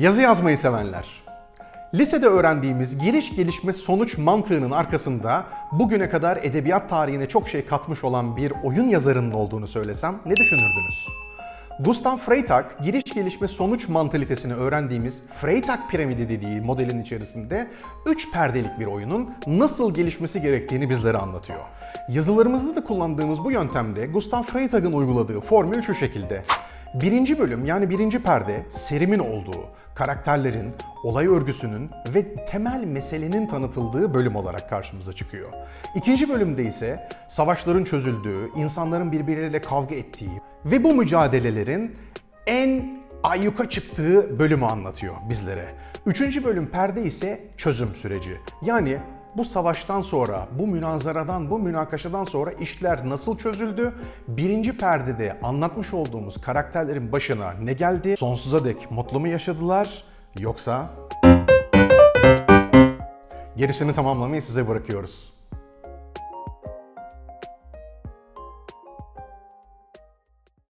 Yazı yazmayı sevenler. Lisede öğrendiğimiz giriş gelişme sonuç mantığının arkasında bugüne kadar edebiyat tarihine çok şey katmış olan bir oyun yazarının olduğunu söylesem ne düşünürdünüz? Gustav Freytag, giriş gelişme sonuç mantalitesini öğrendiğimiz Freytag piramidi dediği modelin içerisinde 3 perdelik bir oyunun nasıl gelişmesi gerektiğini bizlere anlatıyor. Yazılarımızda da kullandığımız bu yöntemde Gustav Freytag'ın uyguladığı formül şu şekilde. Birinci bölüm yani birinci perde serimin olduğu, karakterlerin, olay örgüsünün ve temel meselenin tanıtıldığı bölüm olarak karşımıza çıkıyor. İkinci bölümde ise savaşların çözüldüğü, insanların birbirleriyle kavga ettiği ve bu mücadelelerin en ayyuka çıktığı bölümü anlatıyor bizlere. Üçüncü bölüm perde ise çözüm süreci. Yani bu savaştan sonra, bu münazaradan, bu münakaşadan sonra işler nasıl çözüldü? Birinci perdede anlatmış olduğumuz karakterlerin başına ne geldi? Sonsuza dek mutlu mu yaşadılar? Yoksa... Gerisini tamamlamayı size bırakıyoruz.